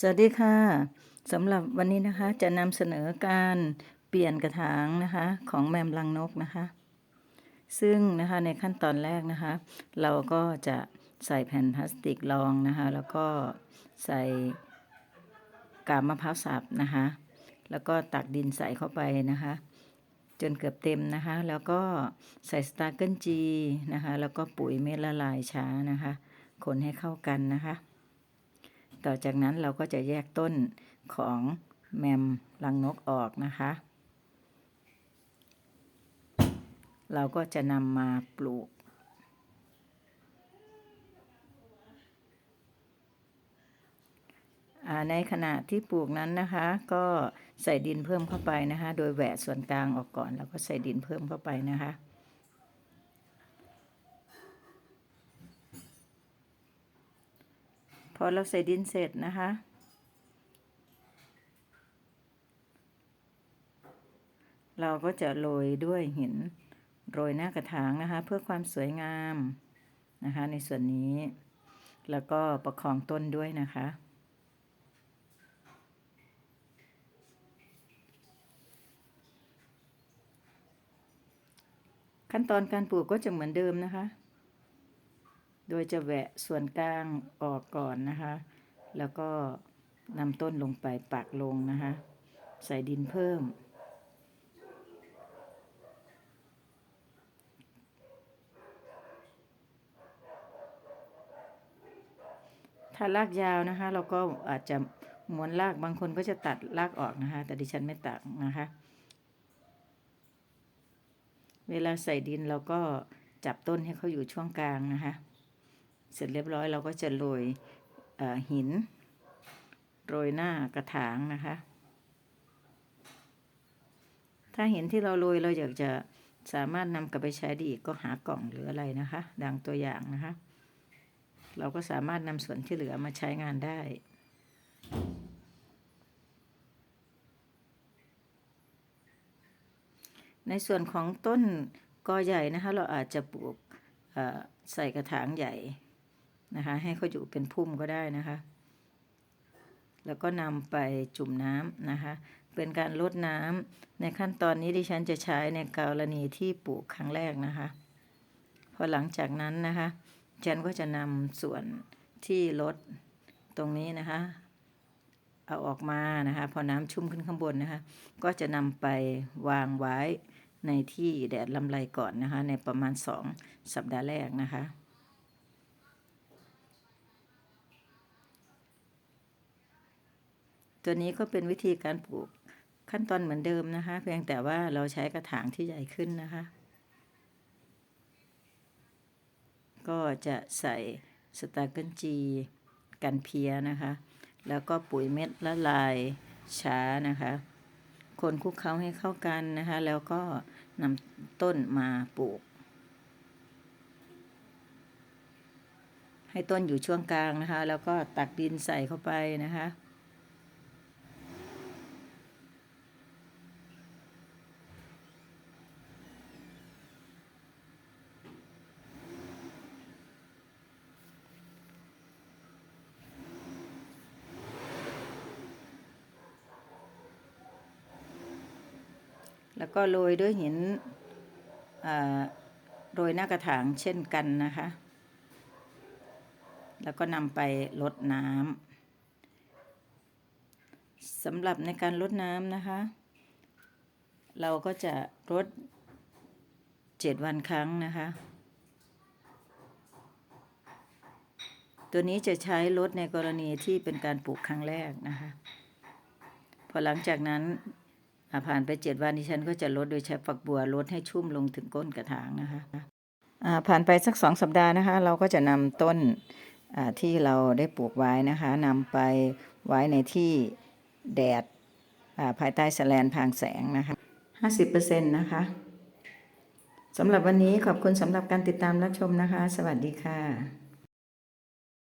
สวัสดีค่ะสำหรับวันนี้นะคะจะนำเสนอการเปลี่ยนกระถางนะคะของแมมลังนกนะคะ ซึ่งนะคะในขั้นตอนแรกนะคะ เราก็จะใส่แผ่นพลาสติกรองนะคะ แล้วก็ใส่กาบมะพร้าวสับนะคะ แล้วก็ตักดินใส่เข้าไปนะคะ จนเกือบเต็มนะคะ แล้วก็ใส่สตาร์เกิลจีนะคะ แล้วก็ปุ๋ยเม็ดละลายช้านะคะ คนให้เข้ากันนะคะ ต่อจากนั้นเราก็จะแยกต้นของแมมลังนกออกนะคะ เราก็จะนำมาปลูก ในขณะที่ปลูกนั้นนะคะ ก็ใส่ดินเพิ่มเข้าไปนะคะ โดยแหวะส่วนกลางออกก่อน แล้วก็ใส่ดินเพิ่มเข้าไปนะคะ พอเราใส่ดินเสร็จนะคะ เราก็จะโรยด้วยหินโรยหน้ากระถางนะคะ เพื่อความสวยงามนะคะ ในส่วนนี้ แล้วก็ประคองต้นด้วยนะคะขั้นตอนการปลูกก็จะเหมือนเดิมนะคะ ดยจะแหวะส่วนกลางออกก่อนนะคะ แล้วก็นำต้นลงไปปักลงนะคะ ใส่ดินเพิ่ม ถ้ารากยาวนะคะ เราก็อาจจะม้วนรากบางคนก็จะตัดรากออกนะคะ แต่ดิฉันไม่ตัดนะคะ เวลาใส่ดินเราก็จับต้นให้เขาอยู่ช่วงกลางนะคะ เสร็จเรียบร้อยเราก็จะโรยหิน โรยหน้ากระถางนะคะ ถ้าเห็นที่เราโรยเราอยากจะสามารถนำกลับไปใช้ได้อีกก็หากล่องหรืออะไรนะคะ ดังตัวอย่างนะคะ เราก็สามารถนำส่วนที่เหลือมาใช้งานได้ในส่วนของต้นกอใหญ่นะคะ เราอาจจะปลูกใส่กระถางใหญ่ นะคะ ให้เขาอยู่เป็นพุ่มก็ได้นะคะ แล้วก็นำไปจุ่มน้ำนะคะ เป็นการลดน้ำในขั้นตอนนี้ดิฉันจะใช้ในกรณีที่ปลูกครั้งแรกนะคะ พอหลังจากนั้นนะคะฉันก็จะนำส่วนที่ลดตรงนี้นะคะ เอาออกมานะคะ พอน้ำชุ่มขึ้นข้างบนนะคะ ก็จะนำไปวางไว้ในที่แดดลำไรก่อนนะคะ ในประมาณสองสัปดาห์แรกนะคะ ตัวนี้ก็เป็นวิธีการปลูกขั้นตอนเหมือนเดิมนะคะ เพียงแต่ว่าเราใช้กระถางที่ใหญ่ขึ้นนะคะ ก็จะใส่สตาร์เกิลจีกันเพียนะคะ แล้วก็ปุ๋ยเม็ดละลายช้านะคะคนคลุกเคล้าให้เข้ากันนะคะ แล้วก็นำต้นมาปลูก ให้ต้นอยู่ช่วงกลางนะคะ แล้วก็ตักดินใส่เข้าไปนะคะ แล้วก็โรยด้วยหินโรยหน้ากระถางเช่นกันนะคะ แล้วก็นำไปลดน้ำสำหรับในการลดน้ำนะคะ เราก็จะลดเจ็ดวันครั้งนะคะ ตัวนี้จะใช้ลดในกรณีที่เป็นการปลูกครั้งแรกนะคะ พอหลังจากนั้น ผ่านไปเจ็ดวันดิฉันก็จะลดโดยใช้ฝักบัวลดให้ชุ่มลงถึงก้นกระถางนะคะผ่านไปสักสองสัปดาห์นะคะ เราก็จะนำต้นที่เราได้ปลูกไว้นะคะนำไปไว้ในที่แดดภายใต้แสลนพางแสงนะคะห้าสิบเปอร์เซ็นต์นะคะสำหรับวันนี้ขอบคุณสำหรับการติดตามรับชมนะคะ สวัสดีค่ะ